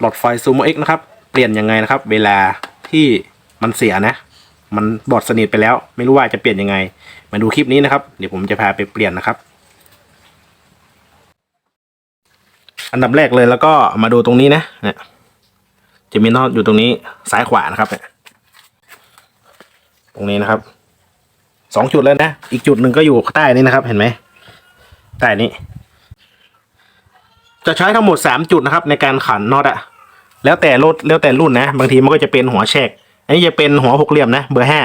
หลอดไฟซูโมเอ็กนะครับเปลี่ยนยังไงนะครับ เวลาที่มันเสียนะ มันบอดสนิทไปแล้ว ไม่รู้ว่าจะเปลี่ยนยังไง มาดูคลิปนี้นะครับ เดี๋ยวผมจะพาไปเปลี่ยนนะครับ อันดับแรกเลยแล้วก็มาดูตรงนี้นะเนี่ยจะมีน็อตอยู่ตรงนี้ซ้ายขวานะครับเนี่ยตรงนี้นะครับสองจุดแล้วนะ อีกจุดหนึ่งก็อยู่ใต้นี้นะครับ เห็นไหมใต้นี้ จะใช้ทั้งหมดสามจุดนะครับ ในการขันน็อตอะ แล้วแต่รถแล้วแต่รุ่นนะ บางทีมันก็จะเป็นหัวแฉกอันนี้จะเป็นหัวหกเหลี่ยมนะเบอร์ห้า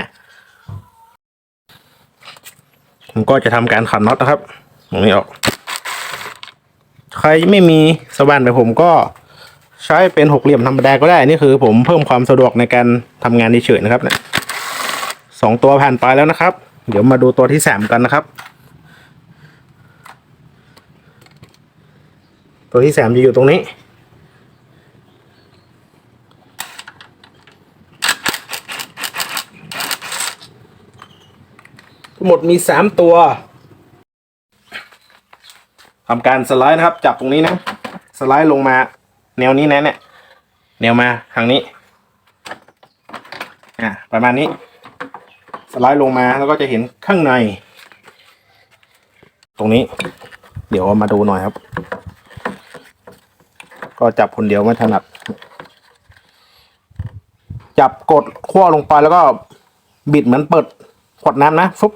ผมก็จะทำการขันน็อตนะครับตรงนี้ออก ใครไม่มีสว่านแบบผมก็ใช้เป็นหกเหลี่ยมธรรมดาก็ได้นี่คือ ผมเพิ่มความสะดวกในการทำงานเฉยๆนะครับเนี่ยสองตัวผ่านไปแล้วนะครับ เดี๋ยวมาดูตัวที่สามกันนะครับ ตัวที่สามจะอยู่ตรงนี้ หมดมีสามตัวทำการสไลด์นะครับ จับตรงนี้นะ สไลด์ลงมา แนวนี้นะเนี่ยแนวมาทางนี้อะประมาณนี้ สไลด์ลงมาแล้วก็จะเห็นข้างใน ตรงนี้ เดี๋ยวมาดูหน่อยครับ ก็จับคนเดียวไม่ถนัด จับกดขั้วลงไปแล้วก็บิดเหมือนเปิดขวดน้ำนะฟุบ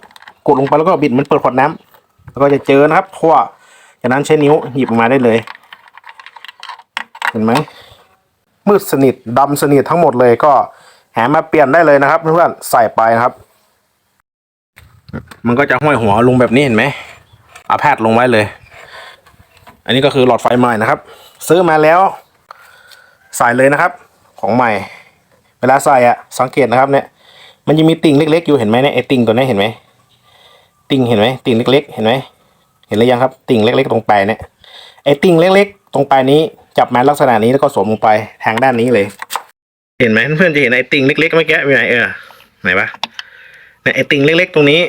กดลงไปแล้วก็บิดเหมือนเปิดขวดน้ำแล้วก็จะเจอนะครับขั้วจากนั้นใช้นิ้วหยิบออกมาได้เลย เห็นไหมมืดสนิทดำสนิททั้งหมดเลยก็หามาเปลี่ยนได้เลยนะครับเพื่อนๆใส่ไปนะครับ มันก็จะห้อยหัวลงแบบนี้เห็นไหมเอาแพดลงไว้เลย อันนี้ก็คือหลอดไฟใหม่นะครับ ซื้อมาแล้วใส่เลยนะครับ ของใหม่ เวลาใส่อะสังเกตนะครับเนี่ยมันจะมีติ่งเล็กๆอยู่เห็นไหมเนี่ยไอติ่งตัวนี้เห็นไหม ติ่งเห็นไหมติ่งเล็ก ๆ เห็นไหมเห็นหรือยังครับ ติ่งเล็ก ๆ ตรงปลายเนี่ยไอ้ติ่งเล็ก ๆ ตรงปลายนี้จับมาลักษณะนี้แล้วก็สวมลงไปทางด้านนี้เลย เห็นไหมเพื่อนๆจะเห็นไอ้ติ่งเล็กๆเมื่อกี้อยู่ไหนเออไหนวะเนี่ยไอ้ติ่งเล็ก ๆ ตรงนี้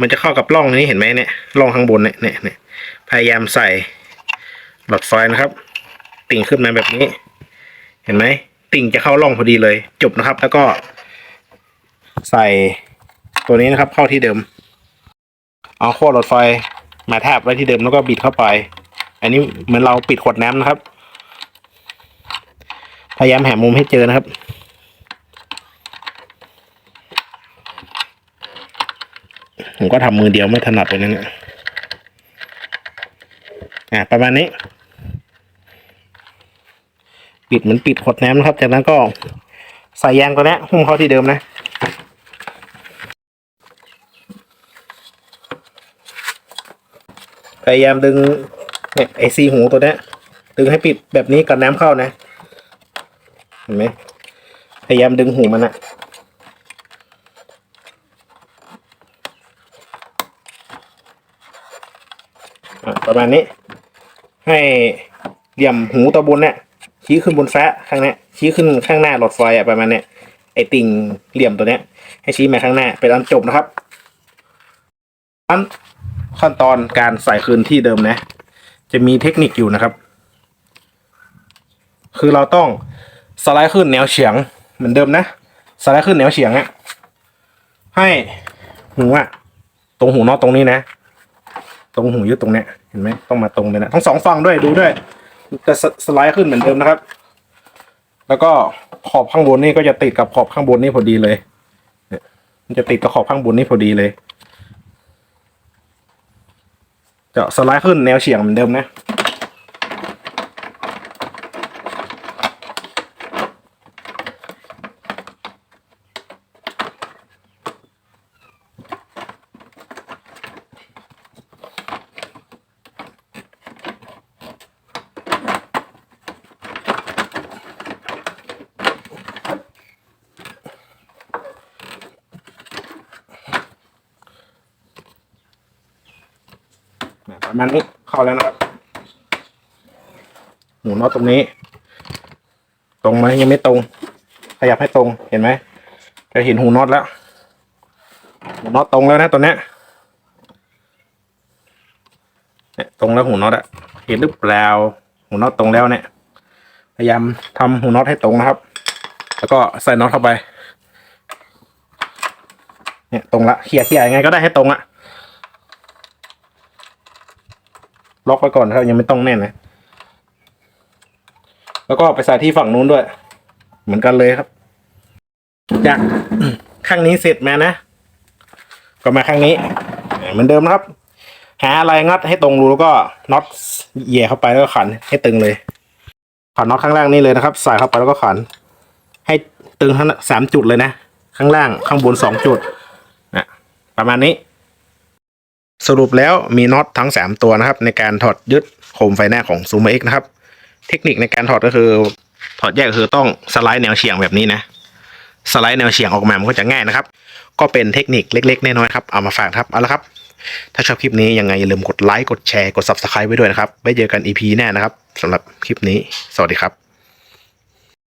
มันจะเข้ากับร่องนี้เห็นไหมเนี่ยร่องข้างบนเนี่ยเนี่ยเนี่ยพยายามใส่หลอดไฟนะครับ ติ่งขึ้นมาแบบนี้ เห็นไหมติ่งจะเข้าร่องพอดีเลยจบนะครับ แล้วก็ ใส่ตัวนี้นะครับ เข้าที่เดิม เอาขั้วหลอดไฟมาแทบไว้ที่เดิมแล้วก็บิดเข้าไป อันนี้เหมือนเราปิดขวดน้ำนะครับ พยายามแหามุมให้เจอนะครับ ผมก็ทำมือเดียวไม่ถนัดเลยนะเนี่ยอะประมาณนี้ปิดเหมือนปิดขวดน้ำนะครับ จากนั้นก็ใส่ยางตัวนี้หุ้มเข้าที่เดิมนะ พยายามดึงเนี่ยไอซีหูตัวเนี้ยดึงให้ปิดแบบนี้กันน้ำเข้านะ เห็นไหมพยายามดึงหูมันอะประมาณนี้ ให้เหลี่ยมหูตัวบนเนี่ยชี้ขึ้นบนฟ้าข้างนี้ชี้ขึ้นข้างหน้าหลอดไฟอะประมาณเนี้ยไอติ่งเหลี่ยมตัวเนี้ย ให้ชี้มาข้างหน้าเป็นอันจบนะครับอัน ขั้นตอนการใส่คืนที่เดิมนะ จะมีเทคนิคอยู่นะครับ คือเราต้องสไลด์ขึ้นแนวเฉียงเหมือนเดิมนะ สไลด์ขึ้นแนวเฉียงอะให้หูอะตรงหูนอตตรงนี้นะ ตรงหูยึดตรงเนี้ยเห็นไหมต้องมาตรงเลยนะทั้งสองฝั่งด้วยดูด้วยจะสไลด์ขึ้นเหมือนเดิมนะครับ แล้วก็ขอบข้างบนนี่ก็จะติดกับขอบข้างบนนี่พอดีเลยมันจะติดกับขอบข้างบนนี่พอดีเลย จะสไลด์ขึ้นแนวเฉียงเหมือนเดิมนะ ประมาณนี้เข้าแล้วนะครับหูน็อตตรงนี้ ตรงไหมยังไม่ตรง ขยับให้ตรงเห็นไหมจะเห็นหูน็อตแล้วหูน็อตตรงแล้วนะตัวเนี้ยเนี่ยตรงแล้วหูน็อตอะเห็นหรือเปล่าหูน็อตตรงแล้วเนี่ย พยายามทำหัวน็อตให้ตรงนะครับ แล้วก็ใส่น็อตเข้าไป เนี่ยตรงละเขี่ยเขี่ยยังไงก็ได้ให้ตรงอะ ล็อกไว้ก่อนนะครับ ยังไม่ต้องแน่นนะ แล้วก็ไปใส่ที่ฝั่งนู้นด้วย เหมือนกันเลยครับ จากข้างนี้เสร็จมานะ ก็มาข้างนี้ เหมือนเดิมนะครับ หาอะไรงัดให้ตรงรูแล้วก็น็อตเหย่เข้าไปแล้วก็ขันให้ตึงเลย ขันน็อตข้างล่างนี่เลยนะครับ ใส่เข้าไปแล้วก็ขัน ให้ตึงทั้งสามจุดเลยนะ ข้างล่างข้างบนสองจุดนะประมาณนี้ สรุปแล้วมีน็อตทั้งสามตัวนะครับ ในการถอดยึดโคมไฟหน้าของซูมเอ็กนะครับ เทคนิคในการถอดก็คือ ถอดแยกคือต้องสไลด์แนวเฉียงแบบนี้นะ สไลด์แนวเฉียงออกมามันก็จะง่ายนะครับ ก็เป็นเทคนิคเล็กๆน้อยๆครับเอามาฝากครับเอาละครับ ถ้าชอบคลิปนี้ยังไงอย่าลืมกดไลค์กดแชร์กด subscribe ไว้ด้วยนะครับไว้เจอกัน EP หน้านะครับสำหรับคลิปนี้ สวัสดีครับ